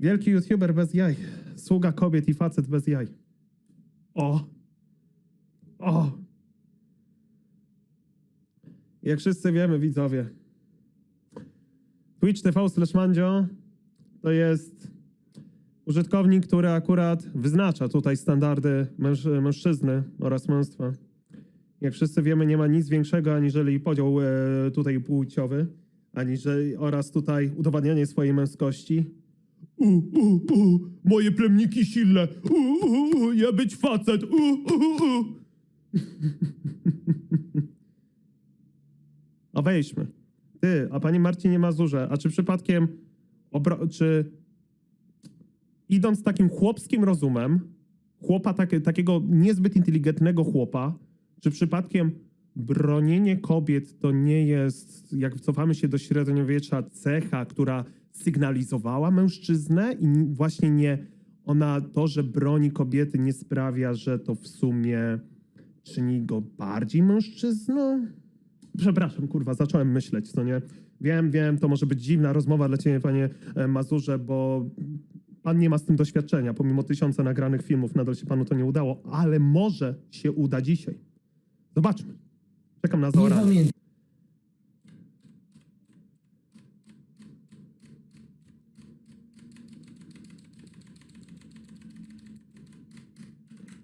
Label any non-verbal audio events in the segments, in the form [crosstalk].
Wielki youtuber bez jaj. Sługa kobiet i facet bez jaj. O! O! Jak wszyscy wiemy, widzowie, Twitch TV slash Mandzio to jest użytkownik, który akurat wyznacza tutaj standardy męż mężczyzny oraz męstwa. Jak wszyscy wiemy, nie ma nic większego aniżeli podział e, tutaj płciowy, aniżeli oraz tutaj udowadnianie swojej męskości. U, u, u, moje plemniki silne. U, u, u, ja być facet. U, u, u. [laughs] A wejdźmy. Ty, a pani Marcinie Mazurze, a czy przypadkiem, czy idąc takim chłopskim rozumem, chłopa takie, takiego niezbyt inteligentnego chłopa, czy przypadkiem bronienie kobiet to nie jest, jak cofamy się do średniowiecza, cecha, która sygnalizowała mężczyznę i ni- właśnie nie ona, to, że broni kobiety nie sprawia, że to w sumie czyni go bardziej mężczyzną? Przepraszam, kurwa, zacząłem myśleć, co nie? Wiem, wiem, to może być dziwna rozmowa dla ciebie, panie e, Mazurze, bo pan nie ma z tym doświadczenia. Pomimo tysiąca nagranych filmów, nadal się panu to nie udało, ale może się uda dzisiaj. Zobaczmy. Czekam na Nie zaoranie.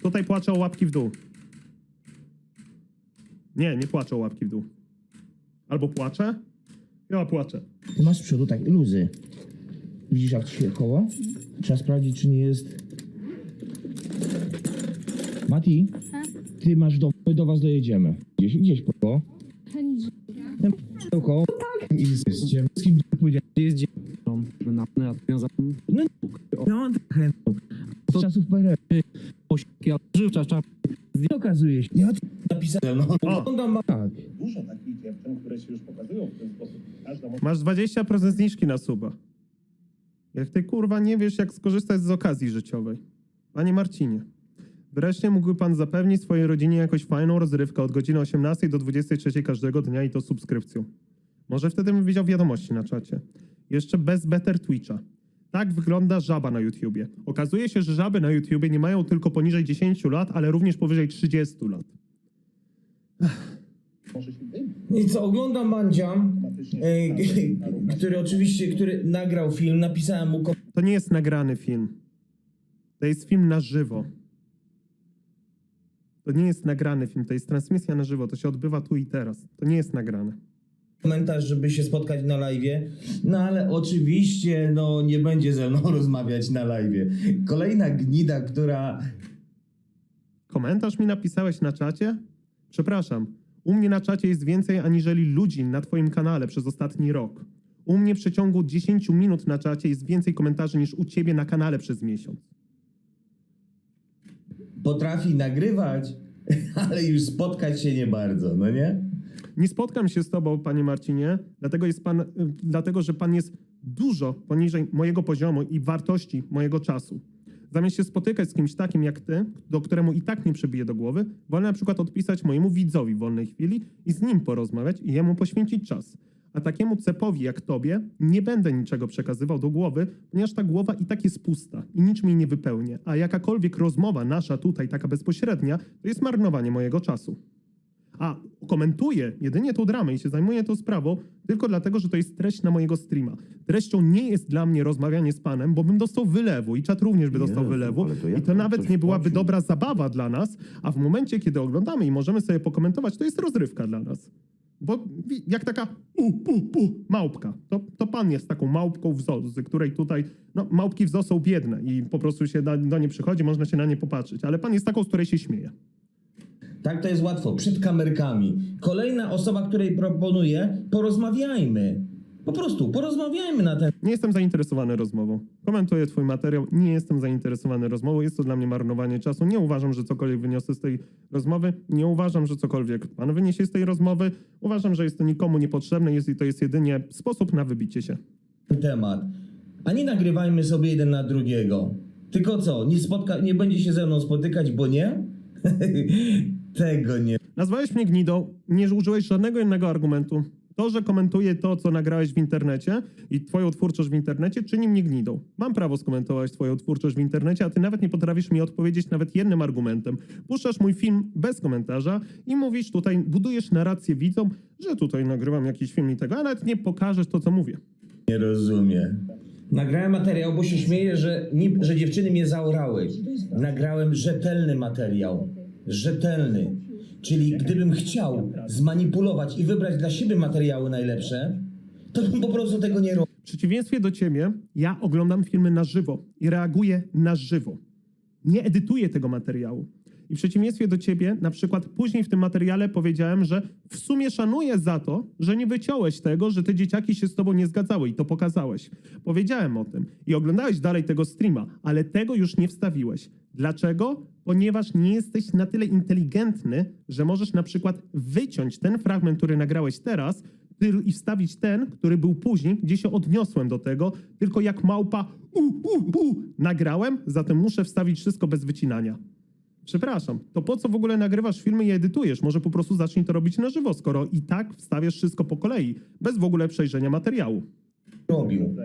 Tutaj płaczę o łapki w dół. Nie, nie płaczę o łapki w dół. Albo płaczę? Ja płaczę. Ty masz z przodu tak luzy. Widzisz jak ci się koło? Trzeba sprawdzić, czy nie jest... Mati, ty masz do... My do was dojedziemy. Gdzieś, gdzieś po to. Ten p***ką. I z, z, ciem- z kim pójdzie? jest dziewczyną na No nie, ja mam trochę z czasów PRL. Ale żywcza Okazuje się. Ja napisałem, no. Oglądam ma... Tak. dużo takich dziewczyn, które się już pokazują w ten sposób. Każda może Masz 20% zniżki na suba. Jak ty kurwa nie wiesz, jak skorzystać z okazji życiowej. Panie Marcinie, wreszcie mógłby pan zapewnić swojej rodzinie jakąś fajną rozrywkę od godziny 18 do 23 każdego dnia i to subskrypcją. Może wtedy bym widział wiadomości na czacie. Jeszcze bez better Twitcha. Tak wygląda żaba na YouTubie. Okazuje się, że żaby na YouTubie nie mają tylko poniżej 10 lat, ale również powyżej 30 lat. może się wyjść. I co, oglądam Mandzia, e, który oczywiście, który nagrał film, napisałem mu To nie jest nagrany film. To jest film na żywo. To nie jest nagrany film, to jest transmisja na żywo. To się odbywa tu i teraz. To nie jest nagrane. Komentarz, żeby się spotkać na live. No ale oczywiście, no nie będzie ze mną [laughs] rozmawiać na live. Kolejna gnida, która Komentarz mi napisałeś na czacie? Przepraszam. U mnie na czacie jest więcej aniżeli ludzi na twoim kanale przez ostatni rok. U mnie w przeciągu 10 minut na czacie jest więcej komentarzy niż u ciebie na kanale przez miesiąc. potrafi nagrywać, [laughs] ale już spotkać się nie bardzo, no nie? Nie spotkam się z tobą, panie Marcinie, dlatego, jest pan, y, dlatego że pan jest dużo poniżej mojego poziomu i wartości mojego czasu. Zamiast się spotykać z kimś takim jak ty, do któremu i tak nie przebije do głowy, wolę na przykład odpisać mojemu widzowi w wolnej chwili i z nim porozmawiać i jemu poświęcić czas. A takiemu cepowi jak tobie nie będę niczego przekazywał do głowy, ponieważ ta głowa i tak jest pusta i niczym jej nie wypełnię. A jakakolwiek rozmowa nasza tutaj, taka bezpośrednia, to jest marnowanie mojego czasu. A komentuję jedynie tą dramę i się zajmuję tą sprawą tylko dlatego, że to jest treść na mojego streama. Treścią nie jest dla mnie rozmawianie z panem, bo bym dostał wylewu i czat również by dostał Jezu, wylewu ale to i jak to pan nawet coś nie byłaby płacił? dobra zabawa dla nas, a w momencie, kiedy oglądamy i możemy sobie pokomentować, to jest rozrywka dla nas. Bo wi- jak taka u, u, u, małpka, to, to pan jest taką małpką w zoo, z której tutaj, no małpki w zoo są biedne i po prostu się na, do nie przychodzi, można się na nie popatrzeć, ale pan jest taką, z której się śmieje. Tak to jest łatwo, przed kamerkami. Kolejna osoba, której proponuję, porozmawiajmy. Po prostu, porozmawiajmy na ten Nie jestem zainteresowany rozmową. Komentuję twój materiał, nie jestem zainteresowany rozmową, jest to dla mnie marnowanie czasu. Nie uważam, że cokolwiek wyniosę z tej rozmowy, nie uważam, że cokolwiek pan wyniesie z tej rozmowy. Uważam, że jest to nikomu niepotrzebne, jest i to jest jedynie sposób na wybicie się. temat. A nie nagrywajmy sobie jeden na drugiego. Tylko co, nie, spotka- nie będzie się ze mną spotykać, bo nie? [laughs] Tego nie. Nazwałeś mnie gnidą, nie użyłeś żadnego innego argumentu. To, że komentuję to, co nagrałeś w internecie i twoją twórczość w internecie, czyni mnie gnidą. Mam prawo skomentować twoją twórczość w internecie, a ty nawet nie potrafisz mi odpowiedzieć nawet jednym argumentem. Puszczasz mój film bez komentarza i mówisz tutaj, budujesz narrację widzom, że tutaj nagrywam jakiś film i tego, a nawet nie pokażesz to, co mówię. Nie rozumiem. Nagrałem materiał, bo się śmieję, że, nie, że dziewczyny mnie zaorały. Nagrałem rzetelny materiał. Rzetelny. Czyli gdybym chciał zmanipulować i wybrać dla siebie materiały najlepsze, to bym po prostu tego nie robił. W przeciwieństwie do ciebie, ja oglądam filmy na żywo i reaguję na żywo. Nie edytuję tego materiału. I w przeciwieństwie do ciebie, na przykład później w tym materiale powiedziałem, że w sumie szanuję za to, że nie wyciąłeś tego, że te dzieciaki się z tobą nie zgadzały i to pokazałeś. Powiedziałem o tym i oglądałeś dalej tego streama, ale tego już nie wstawiłeś. Dlaczego? Ponieważ nie jesteś na tyle inteligentny, że możesz na przykład wyciąć ten fragment, który nagrałeś teraz, i wstawić ten, który był później, gdzie się odniosłem do tego, tylko jak małpa u, u, u, nagrałem, zatem muszę wstawić wszystko bez wycinania. Przepraszam, to po co w ogóle nagrywasz filmy i edytujesz? Może po prostu zacznij to robić na żywo, skoro i tak wstawiasz wszystko po kolei, bez w ogóle przejrzenia materiału. robił.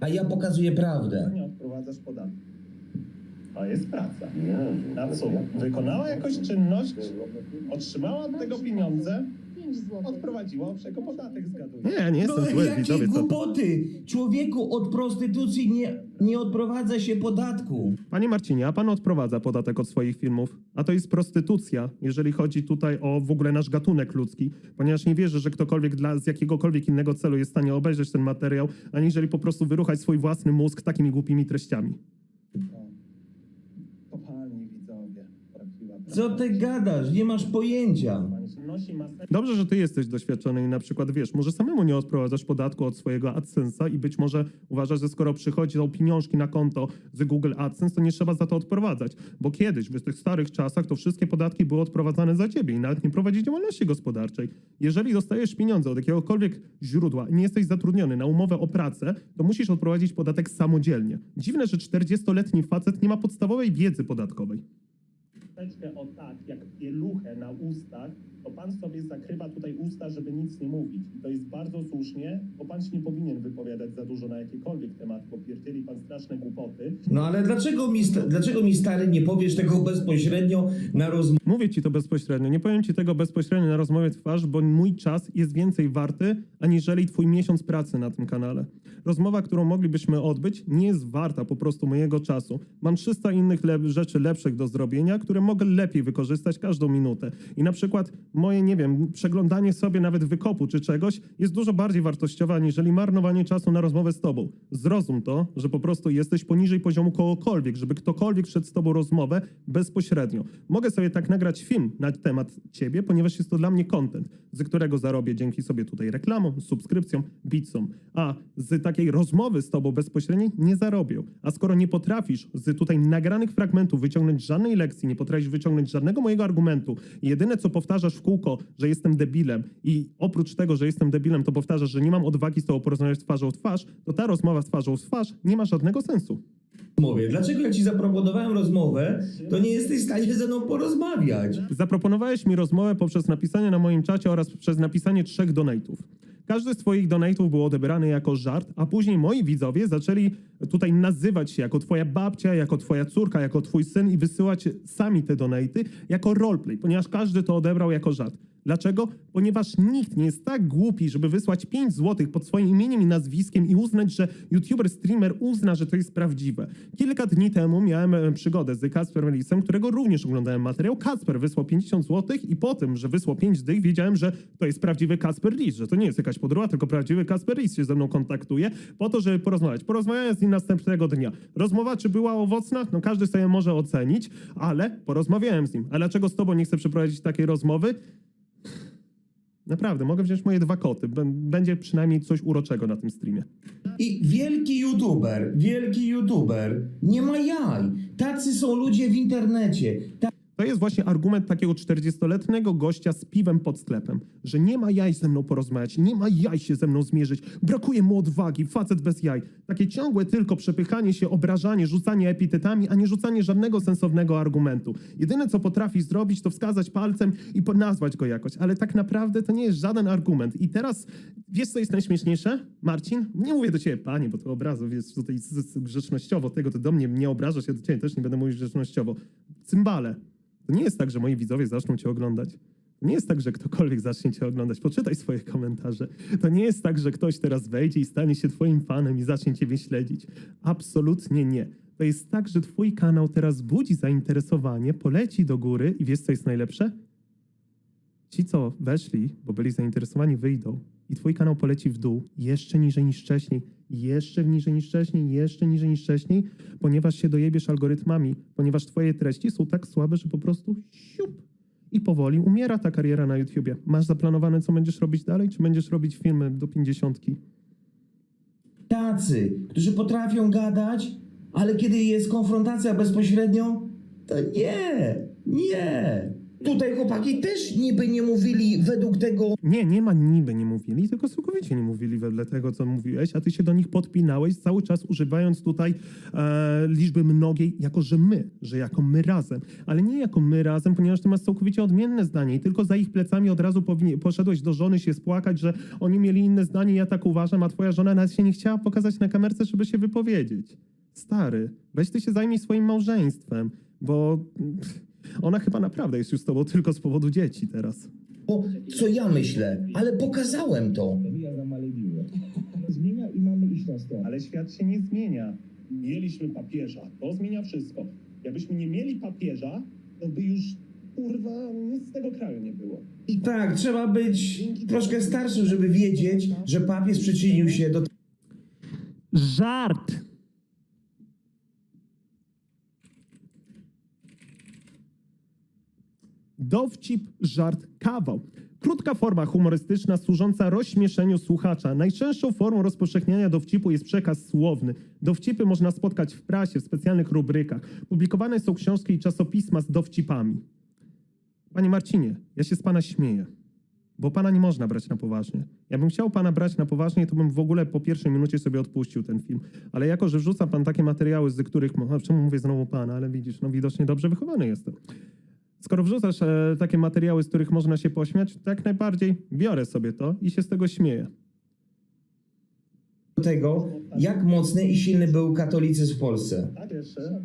A ja pokazuję prawdę. nie odprowadzasz podatku. To jest praca. Na co? Wykonała jakąś czynność, otrzymała od tego pieniądze, odprowadziła od czego podatek zgaduję. Nie, nie jestem No zły, jakie widzowie. To... głupoty! Człowieku od prostytucji nie, nie odprowadza się podatku. Panie Marcinie, a pan odprowadza podatek od swoich filmów? A to jest prostytucja, jeżeli chodzi tutaj o w ogóle nasz gatunek ludzki, ponieważ nie wierzę, że ktokolwiek dla, z jakiegokolwiek innego celu jest w stanie obejrzeć ten materiał, aniżeli po prostu wyruchać swój własny mózg takimi głupimi treściami. Co ty gadasz? Nie masz pojęcia. Dobrze, że ty jesteś doświadczony i na przykład wiesz, może samemu nie odprowadzasz podatku od swojego AdSense'a i być może uważasz, że skoro przychodzą pieniążki na konto z Google AdSense, to nie trzeba za to odprowadzać. Bo kiedyś, w tych starych czasach, to wszystkie podatki były odprowadzane za ciebie i nawet nie prowadzi działalności gospodarczej. Jeżeli dostajesz pieniądze od jakiegokolwiek źródła i nie jesteś zatrudniony na umowę o pracę, to musisz odprowadzić podatek samodzielnie. Dziwne, że 40-letni facet nie ma podstawowej wiedzy podatkowej. Troszeczkę o tak, jak pieluchę na ustach, to pan sobie zakrywa tutaj usta, żeby nic nie mówić. I to jest bardzo słusznie, bo pan się nie powinien wypowiadać za dużo na jakikolwiek temat, bo pierdzieli pan straszne głupoty. No ale dlaczego mi, sta- dlaczego mi stary nie powiesz tego bezpośrednio na rozmowę? Mówię ci to bezpośrednio. Nie powiem ci tego bezpośrednio na rozmowie twarz, bo mój czas jest więcej warty, aniżeli twój miesiąc pracy na tym kanale. Rozmowa, którą moglibyśmy odbyć, nie jest warta po prostu mojego czasu. Mam 300 innych le- rzeczy lepszych do zrobienia, które mogę lepiej wykorzystać każdą minutę. I na przykład moje, nie wiem, przeglądanie sobie nawet wykopu czy czegoś jest dużo bardziej wartościowe, aniżeli marnowanie czasu na rozmowę z tobą. Zrozum to, że po prostu jesteś poniżej poziomu kogokolwiek, żeby ktokolwiek szedł z tobą rozmowę bezpośrednio. Mogę sobie tak nagrać film na temat ciebie, ponieważ jest to dla mnie content, z którego zarobię dzięki sobie tutaj reklamom, subskrypcjom, bicom. A z takiej rozmowy z tobą bezpośredniej nie zarobię. A skoro nie potrafisz z tutaj nagranych fragmentów wyciągnąć żadnej lekcji, nie potrafisz wyciągnąć żadnego mojego argumentu, i jedyne co powtarzasz w kółko, że jestem debilem i oprócz tego, że jestem debilem, to powtarzasz, że nie mam odwagi z tobą porozmawiać twarzą w twarz, to ta rozmowa z twarzą w twarz nie ma żadnego sensu. Dlaczego jak ci zaproponowałem rozmowę, to nie jesteś w stanie ze mną porozmawiać? Zaproponowałeś mi rozmowę poprzez napisanie na moim czacie oraz przez napisanie trzech donate'ów. Każdy z twoich donate'ów był odebrany jako żart, a później moi widzowie zaczęli tutaj nazywać się jako twoja babcia, jako twoja córka, jako twój syn i wysyłać sami te donate'y jako roleplay, ponieważ każdy to odebrał jako żart. Dlaczego? Ponieważ nikt nie jest tak głupi, żeby wysłać 5 zł pod swoim imieniem i nazwiskiem i uznać, że youtuber, streamer uzna, że to jest prawdziwe. Kilka dni temu miałem e, przygodę z Kacperem Lisem, którego również oglądałem materiał. Kacper wysłał 50 zł i po tym, że wysłał 5 dych, wiedziałem, że to jest prawdziwy Kacper Lis, że to nie jest jakaś podróba, tylko prawdziwy Kacper Lis się ze mną kontaktuje po to, żeby porozmawiać. Porozmawiałem z nim następnego dnia. Rozmowa, czy była owocna? No każdy sobie może ocenić, ale porozmawiałem z nim. A dlaczego z tobą nie chcę przeprowadzić takiej rozmowy? Naprawdę, mogę wziąć moje dwa koty. Bę- Będzie przynajmniej coś uroczego na tym streamie. I wielki youtuber, wielki youtuber, nie ma jaj. Tacy są ludzie w internecie. To To jest właśnie argument takiego 40-letniego gościa z piwem pod sklepem, że nie ma jaj ze mną porozmawiać, nie ma jaj się ze mną zmierzyć, brakuje mu odwagi, facet bez jaj. Takie ciągłe tylko przepychanie się, obrażanie, rzucanie epitetami, a nie rzucanie żadnego sensownego argumentu. Jedyne, co potrafi zrobić, to wskazać palcem i nazwać go jakoś, ale tak naprawdę to nie jest żaden argument. I teraz, wiesz co jest najśmieszniejsze, Marcin? Nie mówię do ciebie, panie, bo to obrazów jest tutaj grzecznościowo, tego ty do mnie nie obrażasz, ja do ciebie też nie będę mówił grzecznościowo. Cymbale. To nie jest tak, że moi widzowie zaczną cię oglądać. To nie jest tak, że ktokolwiek zacznie cię oglądać. Poczytaj swoje komentarze. To nie jest tak, że ktoś teraz wejdzie i stanie się twoim fanem i zacznie ciebie śledzić. Absolutnie nie. To jest tak, że twój kanał teraz budzi zainteresowanie, poleci do góry i wiesz, co jest najlepsze? Ci, co weszli, bo byli zainteresowani, wyjdą i twój kanał poleci w dół, jeszcze niżej niż wcześniej, jeszcze niżej niż wcześniej, jeszcze niżej niż wcześniej, ponieważ się dojebiesz algorytmami, ponieważ twoje treści są tak słabe, że po prostu siup i powoli umiera ta kariera na YouTubie. Masz zaplanowane, co będziesz robić dalej, czy będziesz robić filmy do pięćdziesiątki? Tacy, którzy potrafią gadać, ale kiedy jest konfrontacja bezpośrednio, to nie, nie. Tutaj chłopaki też niby nie mówili według tego Nie, nie ma niby nie mówili, tylko całkowicie nie mówili wedle tego, co mówiłeś, a ty się do nich podpinałeś, cały czas używając tutaj e, liczby mnogiej, jako że my, że jako my razem, ale nie jako my razem, ponieważ ty masz całkowicie odmienne zdanie i tylko za ich plecami od razu powinien, poszedłeś do żony się spłakać, że oni mieli inne zdanie, ja tak uważam, a twoja żona nawet się nie chciała pokazać na kamerce, żeby się wypowiedzieć. Stary, weź ty się zajmij swoim małżeństwem, bo pff, ona chyba naprawdę jest już z tobą tylko z powodu dzieci teraz. co ja myślę, ale pokazałem to. Zmienia i mamy iść na stronę. Ale świat się nie zmienia. Mieliśmy papieża, to zmienia wszystko. Jakbyśmy nie mieli papieża, to by już kurwa nic z tego kraju nie było. I tak, trzeba być troszkę starszym, żeby wiedzieć, że papież przyczynił się do Żart! Dowcip, żart, kawał. Krótka forma humorystyczna służąca rozśmieszeniu słuchacza. Najczęstszą formą rozpowszechniania dowcipu jest przekaz słowny. Dowcipy można spotkać w prasie, w specjalnych rubrykach. Publikowane są książki i czasopisma z dowcipami. Panie Marcinie, ja się z pana śmieję, bo pana nie można brać na poważnie. Ja bym chciał pana brać na poważnie, to bym w ogóle po pierwszej minucie sobie odpuścił ten film. Ale jako, że wrzuca pan takie materiały, z których, a czemu mówię znowu pana, ale widzisz, no widocznie dobrze wychowany jestem. Skoro wrzucasz e, takie materiały, z których można się pośmiać, to jak najbardziej biorę sobie to i się z tego śmieję. tego, jak mocny i silny był katolicyzm w Polsce. Tak jeszcze?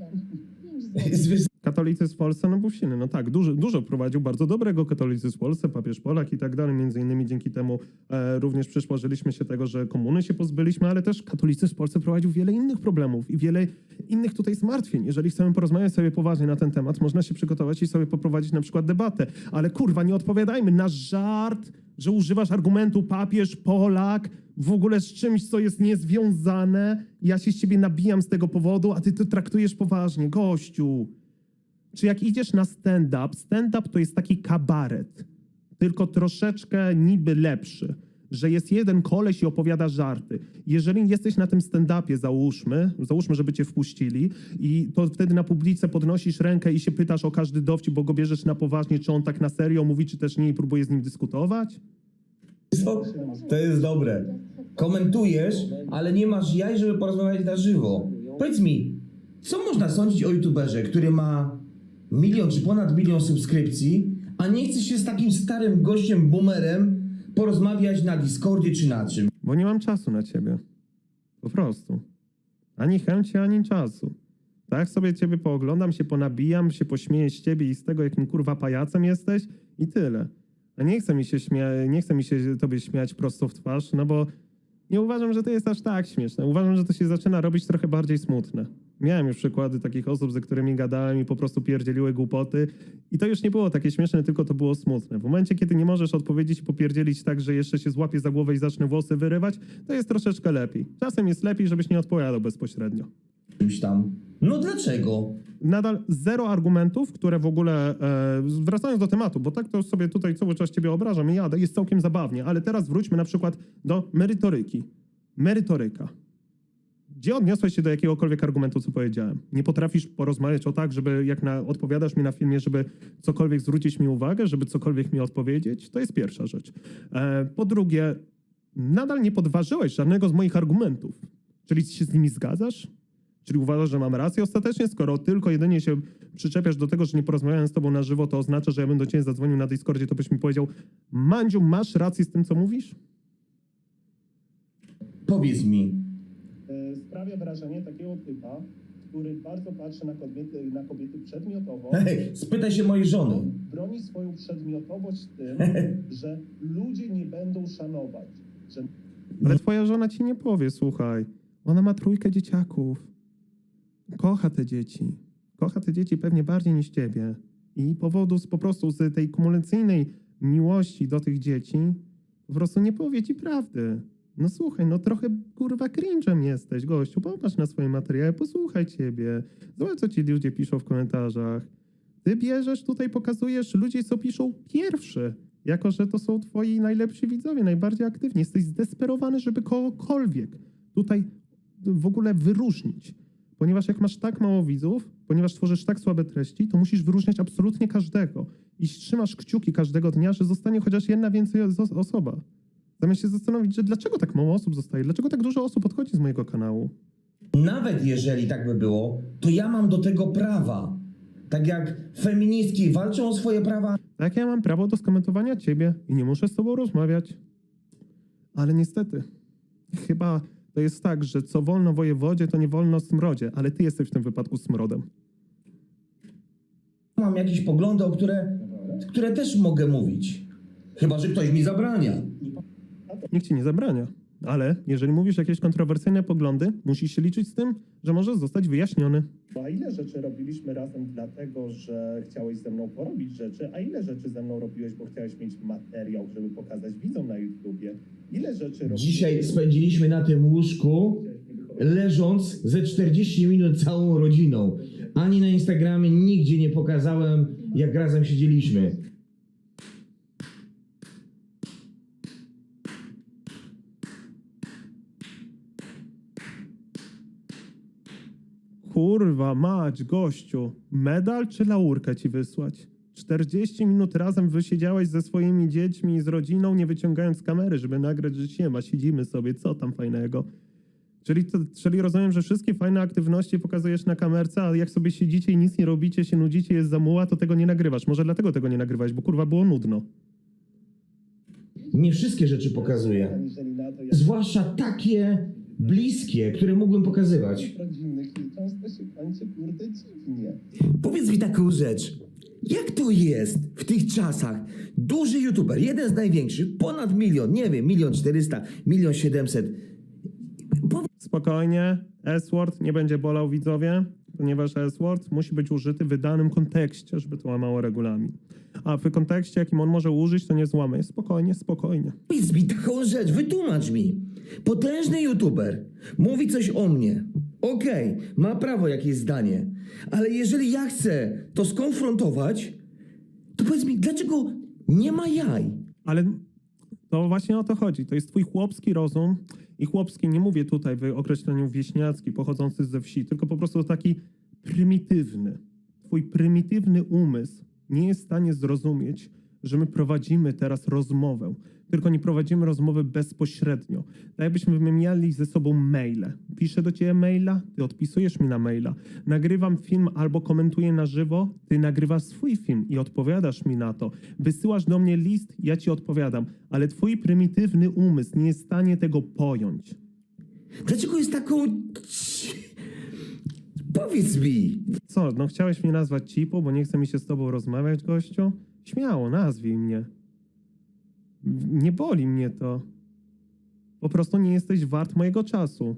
Katolicyzm w Polsce no był silny, no tak, dużo, dużo prowadził bardzo dobrego katolicyzm w Polsce, papież Polak i tak dalej, między innymi dzięki temu e, również przyszłożyliśmy się tego, że komuny się pozbyliśmy, ale też katolicyzm w Polsce prowadził wiele innych problemów i wiele innych tutaj zmartwień. Jeżeli chcemy porozmawiać sobie poważnie na ten temat, można się przygotować i sobie poprowadzić na przykład debatę, ale kurwa, nie odpowiadajmy na żart, że używasz argumentu papież, Polak, w ogóle z czymś, co jest niezwiązane. Ja się z ciebie nabijam z tego powodu, a ty to traktujesz poważnie, gościu. Czy jak idziesz na stand-up, stand-up to jest taki kabaret, tylko troszeczkę niby lepszy, że jest jeden koleś i opowiada żarty. Jeżeli jesteś na tym stand-upie, załóżmy, załóżmy, żeby cię wpuścili i to wtedy na publice podnosisz rękę i się pytasz o każdy dowcip, bo go bierzesz na poważnie, czy on tak na serio mówi, czy też nie i próbuje z nim dyskutować? To jest dobre. Komentujesz, ale nie masz jaj, żeby porozmawiać na żywo. Powiedz mi, co można sądzić o youtuberze, który ma milion czy ponad milion subskrypcji, a nie chce się z takim starym gościem, boomerem porozmawiać na Discordzie czy na czym? Bo nie mam czasu na ciebie. Po prostu. Ani chęci, ani czasu. Tak sobie ciebie pooglądam, się ponabijam, się pośmieję z ciebie i z tego, jakim kurwa pajacem jesteś i tyle. A nie chce mi się śmia- nie chce mi się tobie śmiać prosto w twarz, no bo nie uważam, że to jest aż tak śmieszne. Uważam, że to się zaczyna robić trochę bardziej smutne. Miałem już przykłady takich osób, ze którymi gadałem i po prostu pierdzieliły głupoty i to już nie było takie śmieszne, tylko to było smutne. W momencie, kiedy nie możesz odpowiedzieć i popierdzielić tak, że jeszcze się złapie za głowę i zacznę włosy wyrywać, to jest troszeczkę lepiej. Czasem jest lepiej, żebyś nie odpowiadał bezpośrednio. Czymś tam. No dlaczego? Nadal zero argumentów, które w ogóle, e, wracając do tematu, bo tak to sobie tutaj cały czas ciebie obrażam i jadę, jest całkiem zabawnie, ale teraz wróćmy na przykład do merytoryki. Merytoryka. Gdzie odniosłeś się do jakiegokolwiek argumentu, co powiedziałem? Nie potrafisz porozmawiać o tak, żeby jak na, odpowiadasz mi na filmie, żeby cokolwiek zwrócić mi uwagę, żeby cokolwiek mi odpowiedzieć? To jest pierwsza rzecz. E, po drugie, nadal nie podważyłeś żadnego z moich argumentów. Czyli się z nimi zgadzasz? Czyli uważasz, że mam rację ostatecznie, skoro tylko jedynie się przyczepiasz do tego, że nie porozmawiałem z tobą na żywo, to oznacza, że ja bym do ciebie zadzwonił na Discordzie, to byś mi powiedział, Mandziu, masz rację z tym, co mówisz? Powiedz mi, E, sprawia wrażenie takiego typa, który bardzo patrzy na kobiety, na kobiety przedmiotowo, hej, spytaj się mojej żony. broni swoją przedmiotowość tym, [laughs] że ludzie nie będą szanować, że Ale twoja żona ci nie powie, słuchaj. Ona ma trójkę dzieciaków. Kocha te dzieci. Kocha te dzieci pewnie bardziej niż ciebie. I powodu z, po prostu z tej kumulacyjnej miłości do tych dzieci po prostu nie powie ci prawdy. No słuchaj, no trochę kurwa cringe'em jesteś, gościu. Popatrz na swoje materiały, posłuchaj ciebie. Zobacz, co ci ludzie piszą w komentarzach. Ty bierzesz tutaj, pokazujesz ludzi, co piszą pierwszy. Jako, że to są twoi najlepsi widzowie, najbardziej aktywni. Jesteś zdesperowany, żeby kogokolwiek tutaj w ogóle wyróżnić. Ponieważ jak masz tak mało widzów, ponieważ tworzysz tak słabe treści, to musisz wyróżniać absolutnie każdego. I trzymasz kciuki każdego dnia, że zostanie chociaż jedna więcej os- osoba. Zamiast się zastanowić, że dlaczego tak mało osób zostaje, dlaczego tak dużo osób odchodzi z mojego kanału. Nawet jeżeli tak by było, to ja mam do tego prawa. Tak jak feministki walczą o swoje prawa, Tak ja mam prawo do skomentowania ciebie i nie muszę z tobą rozmawiać. Ale niestety, chyba to jest tak, że co wolno wojewodzie, to nie wolno smrodzie, ale ty jesteś w tym wypadku smrodem. mam jakieś poglądy, o które, które też mogę mówić. Chyba, że ktoś mi zabrania. Nikt ci nie zabrania. Ale jeżeli mówisz jakieś kontrowersyjne poglądy, musisz się liczyć z tym, że możesz zostać wyjaśniony. a ile rzeczy robiliśmy razem dlatego, że chciałeś ze mną porobić rzeczy, a ile rzeczy ze mną robiłeś, bo chciałeś mieć materiał, żeby pokazać widzom na YouTubie? Ile rzeczy robiłeś? Dzisiaj spędziliśmy na tym łóżku, leżąc ze 40 minut całą rodziną. Ani na Instagramie nigdzie nie pokazałem, jak razem siedzieliśmy. Kurwa, mać, gościu. Medal czy laurkę ci wysłać? 40 minut razem wysiedziałeś ze swoimi dziećmi i z rodziną, nie wyciągając kamery, żeby nagrać, że siema, siedzimy sobie, co tam fajnego. Czyli, to, czyli rozumiem, że wszystkie fajne aktywności pokazujesz na kamerce, a jak sobie siedzicie i nic nie robicie, się nudzicie, jest zamuła, to tego nie nagrywasz. Może dlatego tego nie nagrywałeś, bo kurwa było nudno. Nie wszystkie rzeczy pokazuję. Zwłaszcza takie bliskie, które mógłbym pokazywać. rodzinnych często się kończy kurde dziwnie. Powiedz mi taką rzecz. Jak to jest w tych czasach? Duży youtuber, jeden z największych, ponad milion, nie wiem, milion czterysta, milion siedemset. Spokojnie, S-word nie będzie bolał widzowie, ponieważ S-word musi być użyty w danym kontekście, żeby to łamało regulamin. A w kontekście, jakim on może użyć, to nie złamie. Spokojnie, spokojnie. Powiedz mi taką rzecz, wytłumacz mi. Potężny youtuber mówi coś o mnie. Okej, ma prawo jakieś zdanie, ale jeżeli ja chcę to skonfrontować, to powiedz mi, dlaczego nie ma jaj? Ale to właśnie o to chodzi. To jest twój chłopski rozum i chłopski nie mówię tutaj w określeniu wieśniacki, pochodzący ze wsi, tylko po prostu taki prymitywny. Twój prymitywny umysł nie jest w stanie zrozumieć, że my prowadzimy teraz rozmowę, tylko nie prowadzimy rozmowy bezpośrednio. Tak jakbyśmy wymieniali ze sobą maile. Piszę do ciebie maila, ty odpisujesz mi na maila. Nagrywam film albo komentuję na żywo, ty nagrywasz swój film i odpowiadasz mi na to. Wysyłasz do mnie list, ja ci odpowiadam, ale twój prymitywny umysł nie jest w stanie tego pojąć. Dlaczego jest taką... Powiedz mi. Co, no chciałeś mnie nazwać cipą, bo nie chce mi się z tobą rozmawiać, gościu? Śmiało, nazwij mnie. Nie boli mnie to. Po prostu nie jesteś wart mojego czasu.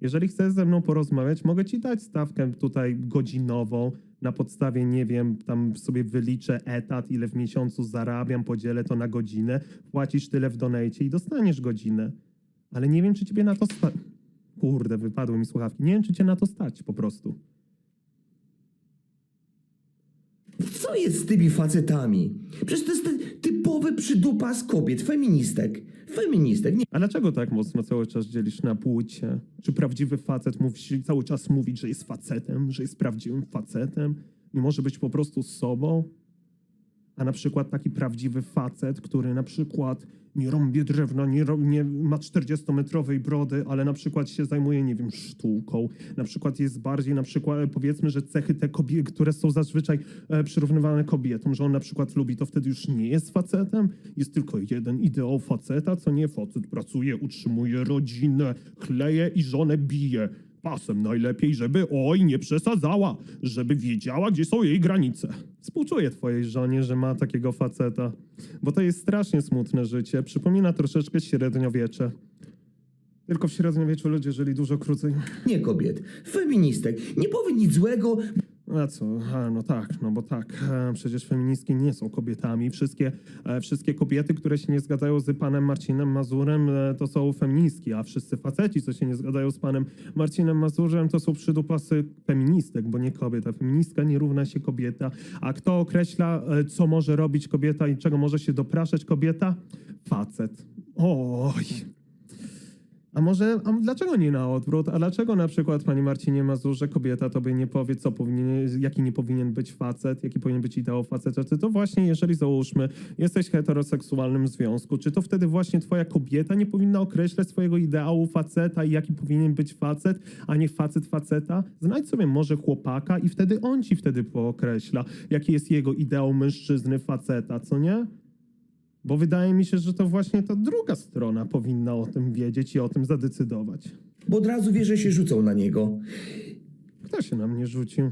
Jeżeli chcesz ze mną porozmawiać, mogę ci dać stawkę tutaj godzinową. Na podstawie, nie wiem, tam sobie wyliczę etat, ile w miesiącu zarabiam, podzielę to na godzinę, płacisz tyle w donajcie i dostaniesz godzinę. Ale nie wiem, czy ciebie na to stać. Kurde, wypadły mi słuchawki. Nie wiem, czy cię na to stać po prostu. Co jest z tymi facetami? Przecież to jest ten typowy przydupas kobiet, feministek. Feministek. Nie A dlaczego tak mocno cały czas dzielisz na płcie? Czy prawdziwy facet musi cały czas mówić, że jest facetem, że jest prawdziwym facetem? Nie może być po prostu sobą? A na przykład taki prawdziwy facet, który na przykład nie rąbie drewna, nie, nie ma 40-metrowej brody, ale na przykład się zajmuje, nie wiem, sztuką. Na przykład jest bardziej, na przykład e, powiedzmy, że cechy te kobiety, które są zazwyczaj e, przyrównywane kobietom, że on na przykład lubi, to wtedy już nie jest facetem. Jest tylko jeden ideał faceta, co nie facet pracuje, utrzymuje rodzinę, chleje i żonę bije. Pasem najlepiej, żeby oj, nie przesadzała, żeby wiedziała, gdzie są jej granice. Współczuję twojej żonie, że ma takiego faceta, bo to jest strasznie smutne życie. Przypomina troszeczkę średniowiecze. Tylko w średniowieczu ludzie żyli dużo krócej. nie kobiet. Feministek. Nie powie nic złego, A co? A, no tak, no bo tak. E, przecież feministki nie są kobietami. Wszystkie, e, wszystkie kobiety, które się nie zgadzają z panem Marcinem Mazurem, e, to są feministki, a wszyscy faceci, co się nie zgadzają z panem Marcinem Mazurem, to są przydupasy feministek, bo nie kobieta. Feministka nie równa się kobieta. A kto określa, e, co może robić kobieta i czego może się dopraszać kobieta? Facet. Oj. A może, a dlaczego nie na odwrót? A dlaczego na przykład, panie Marcinie Mazurze, kobieta tobie nie powie, co powinien, jaki nie powinien być facet, jaki powinien być ideał faceta? Czy to właśnie, jeżeli załóżmy, jesteś w heteroseksualnym związku, czy to wtedy właśnie twoja kobieta nie powinna określać swojego ideału faceta i jaki powinien być facet, a nie facet faceta? Znajdź sobie może chłopaka i wtedy on ci wtedy pookreśla, jaki jest jego ideał mężczyzny faceta, co nie? Bo wydaje mi się, że to właśnie ta druga strona powinna o tym wiedzieć i o tym zadecydować. bo od razu wie, że się rzucą na niego. Kto się na mnie rzucił?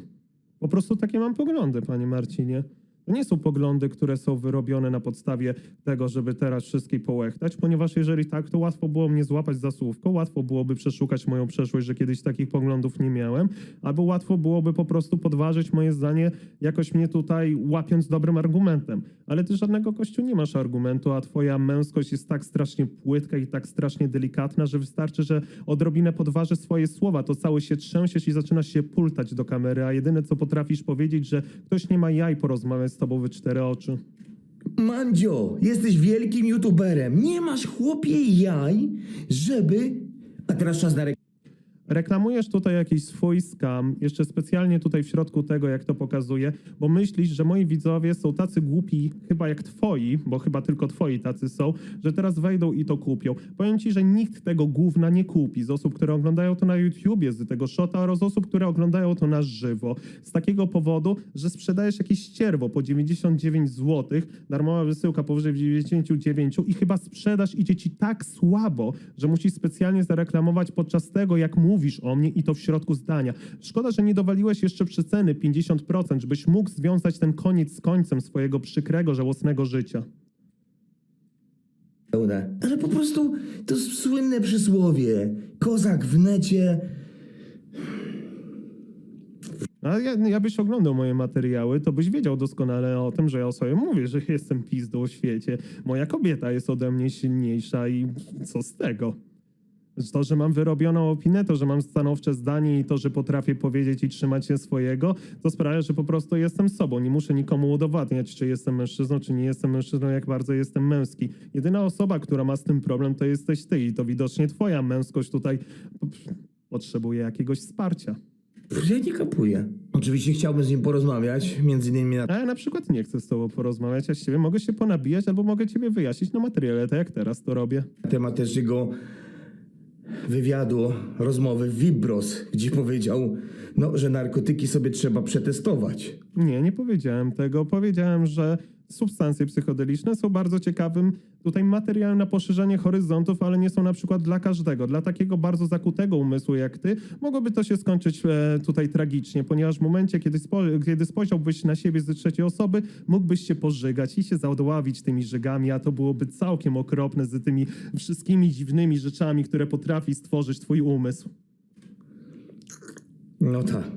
Po prostu takie mam poglądy, panie Marcinie. To nie są poglądy, które są wyrobione na podstawie tego, żeby teraz wszystkich połechtać, ponieważ jeżeli tak, to łatwo było mnie złapać za słówko, łatwo byłoby przeszukać moją przeszłość, że kiedyś takich poglądów nie miałem, albo łatwo byłoby po prostu podważyć moje zdanie, jakoś mnie tutaj łapiąc dobrym argumentem. Ale ty żadnego kościół nie masz argumentu, a twoja męskość jest tak strasznie płytka i tak strasznie delikatna, że wystarczy, że odrobinę podważy swoje słowa, to cały się trzęsiesz i zaczynasz się pultać do kamery, a jedyne co potrafisz powiedzieć, że ktoś nie ma jaj porozmawiać w cztery oczy. Mandzio, jesteś wielkim youtuberem. Nie masz chłopie jaj, żeby... A teraz czas na Reklamujesz tutaj jakiś swój skam, jeszcze specjalnie tutaj w środku tego, jak to pokazuję, bo myślisz, że moi widzowie są tacy głupi, chyba jak twoi, bo chyba tylko twoi tacy są, że teraz wejdą i to kupią. Powiem ci, że nikt tego gówna nie kupi z osób, które oglądają to na YouTubie, z tego shota oraz osób, które oglądają to na żywo. Z takiego powodu, że sprzedajesz jakieś ścierwo po 99 zł, darmowa wysyłka powyżej 99 i chyba sprzedaż idzie ci tak słabo, że musisz specjalnie zareklamować podczas tego, jak mówisz o mnie i to w środku zdania. Szkoda, że nie dowaliłeś jeszcze przeceny 50%, żebyś mógł związać ten koniec z końcem swojego przykrego, żałosnego życia. pełne. Ale po prostu to słynne przysłowie. Kozak w necie. A ja, ja byś oglądał moje materiały, to byś wiedział doskonale o tym, że ja o sobie mówię, że jestem pizdą w świecie. Moja kobieta jest ode mnie silniejsza i co z tego? To, że mam wyrobioną opinię, to, że mam stanowcze zdanie i to, że potrafię powiedzieć i trzymać się swojego, to sprawia, że po prostu jestem sobą. Nie muszę nikomu udowadniać, czy jestem mężczyzną, czy nie jestem mężczyzną, jak bardzo jestem męski. Jedyna osoba, która ma z tym problem, to jesteś ty i to widocznie twoja męskość tutaj potrzebuje jakiegoś wsparcia. Ja nie kapuję. Oczywiście chciałbym z nim porozmawiać, między innymi na A ja na przykład nie chcę z tobą porozmawiać, ja z ciebie mogę się ponabijać albo mogę ciebie wyjaśnić na materiale, tak jak teraz to robię. temat też jego wywiadu, rozmowy Vibros, gdzie powiedział, no, że narkotyki sobie trzeba przetestować. Nie, nie powiedziałem tego. Powiedziałem, że substancje psychodeliczne są bardzo ciekawym tutaj materiałem na poszerzenie horyzontów, ale nie są na przykład dla każdego. Dla takiego bardzo zakutego umysłu jak ty mogłoby to się skończyć e, tutaj tragicznie, ponieważ w momencie, kiedy, spo, kiedy spojrzałbyś na siebie z trzeciej osoby, mógłbyś się pożygać i się zadławić tymi żygami, a to byłoby całkiem okropne z tymi wszystkimi dziwnymi rzeczami, które potrafi stworzyć twój umysł. No tak.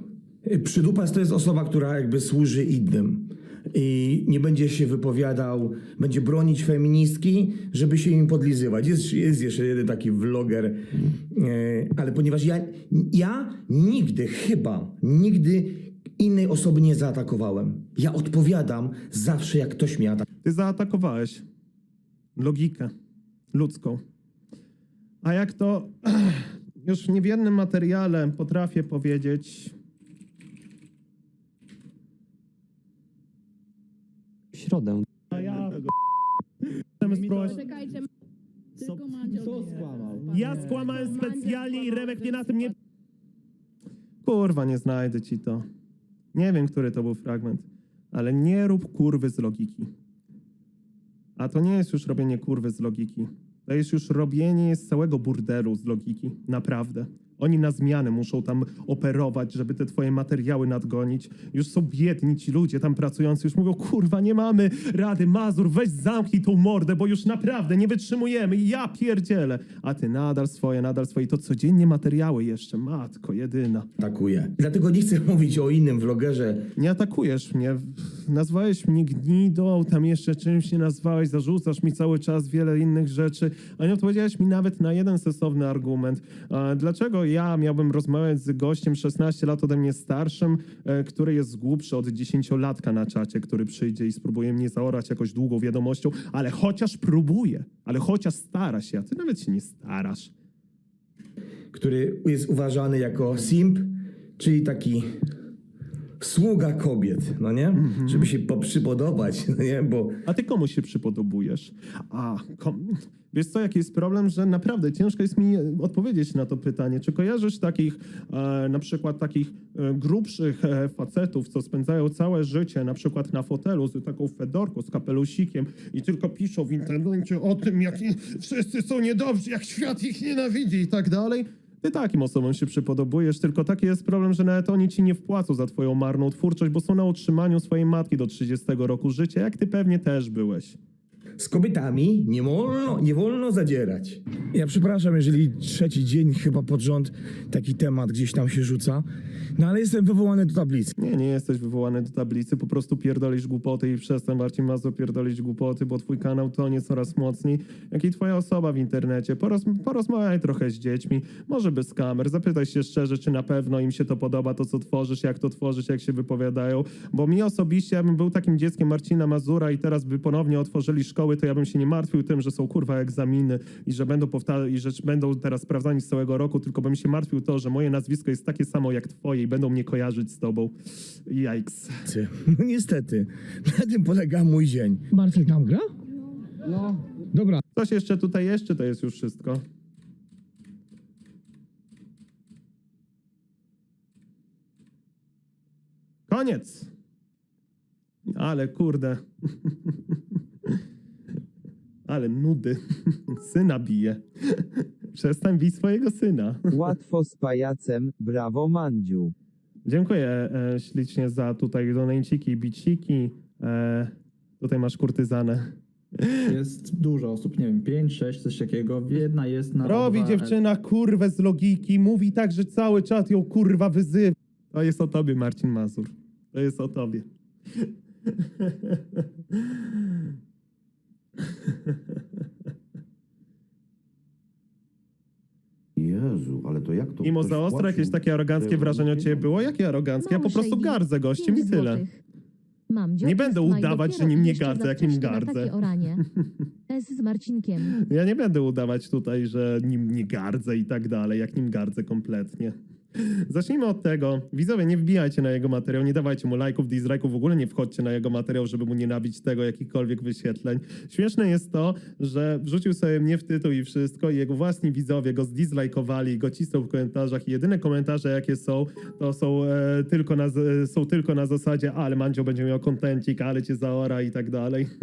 Przydupas to jest osoba, która jakby służy innym. I nie będzie się wypowiadał, będzie bronić feministki, żeby się im podlizywać. Jest, jest jeszcze jeden taki vloger, e, ale ponieważ ja, ja nigdy, chyba, nigdy innej osoby nie zaatakowałem. Ja odpowiadam zawsze, jak ktoś mnie atakuje. Ty zaatakowałeś logikę ludzką. A jak to [clears throat] już w jednym materiale potrafię powiedzieć, środę. a ja chcemy spróbować. Czekajcie, tylko Mandzio kto nie. skłamał? Ja skłamałem specjalnie i Remek mnie na tym nie... Kurwa, nie znajdę ci to. Nie wiem, który to był fragment, ale nie rób kurwy z logiki. A to nie jest już robienie kurwy z logiki. To jest już robienie z całego burdelu z logiki. Naprawdę. Oni na zmianę muszą tam operować, żeby te twoje materiały nadgonić. Już są biedni ci ludzie tam pracujący, już mówią, kurwa, nie mamy rady, Mazur, weź zamknij tą mordę, bo już naprawdę nie wytrzymujemy. I Ja pierdzielę. A ty nadal swoje, nadal swoje. I to codziennie materiały jeszcze, matko jedyna. Dlatego nie chcę [laughs] mówić o innym vlogerze, Nie atakujesz mnie. Nazwałeś mnie gnidą, tam jeszcze czymś nie nazwałeś, zarzucasz mi cały czas wiele innych rzeczy, a nie odpowiedziałeś mi nawet na jeden sensowny argument. A Dlaczego ja miałbym rozmawiać z gościem 16 lat ode mnie starszym, e, który jest głupszy od 10-latka na czacie, który przyjdzie i spróbuje mnie zaorać jakoś długą wiadomością, ale chociaż próbuje, ale chociaż stara się, a ty nawet się nie starasz. który jest uważany jako simp, czyli taki sługa kobiet, no nie? Żeby się poprzypodobać, [laughs] no nie? Bo A ty komu się przypodobujesz? A, kom... wiesz co, jaki jest problem, że naprawdę ciężko jest mi odpowiedzieć na to pytanie. Czy kojarzysz takich, e, na przykład takich e, grubszych e, facetów, co spędzają całe życie na przykład na fotelu z taką fedorką, z kapelusikiem i tylko piszą w internecie o tym, jak wszyscy są niedobrzy, jak świat ich nienawidzi i tak dalej? Ty takim osobom się przypodobujesz, tylko taki jest problem, że nawet oni ci nie wpłacą za twoją marną twórczość, bo są na utrzymaniu swojej matki do 30 roku życia, jak ty pewnie też byłeś. Z kobietami nie wolno, nie wolno zadzierać. Ja przepraszam, jeżeli trzeci dzień chyba pod rząd taki temat gdzieś tam się rzuca, no ale jestem wywołany do tablicy. Nie, nie jesteś wywołany do tablicy, po prostu pierdolisz głupoty i przestań Marcin Mazur pierdolić głupoty, bo twój kanał tonie coraz mocniej, jak i twoja osoba w internecie. Poroz, porozmawiaj trochę z dziećmi, może bez kamer, zapytaj się szczerze, czy na pewno im się to podoba, to co tworzysz, jak to tworzysz, jak się wypowiadają, bo mi osobiście, ja bym był takim dzieckiem Marcina Mazura i teraz by ponownie otworzyli szkoły, to ja bym się nie martwił tym, że są kurwa egzaminy i że będą powta- i że będą teraz sprawdzani z całego roku, tylko bym się martwił to, że moje nazwisko jest takie samo jak twoje i będą mnie kojarzyć z tobą. Yikes. No niestety, na tym polega mój dzień. Bartek tam gra? No. Dobra, Coś jeszcze tutaj jeszcze, to jest już wszystko. Koniec. Ale kurde. [laughs] Ale nudy. [laughs] Syna bije. [laughs] Przestań bić swojego syna. [laughs] Łatwo z pajacem, brawo Mandziu. Dziękuję e, ślicznie za tutaj donejciki i biciki. E, tutaj masz kurtyzanę. Jest dużo osób, nie wiem, 5, 6, coś takiego. Jedna jest na. Robi O2, dziewczyna kurwę z logiki, mówi tak, że cały czat ją kurwa wyzywa. To jest o tobie, Marcin Mazur. To jest o tobie. [laughs] Jezu, ale to jak to Mimo ktoś za płacił jakieś takie aroganckie wrażenie o ciebie było? Jakie aroganckie? Ja po Mało prostu shady. gardzę gościem i Pięć tyle. złotych. Mam Nie będę udawać, że nim nie gardzę, jak nim gardzę. takie oranie. [laughs] S z Marcinkiem. Ja nie będę udawać tutaj, że nim nie gardzę i tak dalej, jak nim gardzę kompletnie. Zacznijmy od tego. Widzowie, nie wbijajcie na jego materiał, nie dawajcie mu lajków, dislajków, w ogóle nie wchodźcie na jego materiał, żeby mu nie nabić tego jakichkolwiek wyświetleń. Śmieszne jest to, że wrzucił sobie mnie w tytuł i wszystko i jego własni widzowie go zdislajkowali, go cisną w komentarzach i jedyne komentarze jakie są, to są, e, tylko, na, z- są tylko na zasadzie ale Mandzio będzie miał kontencik, ale cię zaora i tak dalej. [laughs]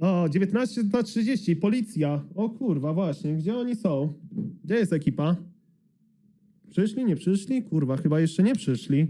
O, 19 do 30, policja. O kurwa, właśnie, gdzie oni są? Gdzie jest ekipa? Przyszli, nie przyszli? Kurwa, chyba jeszcze nie przyszli.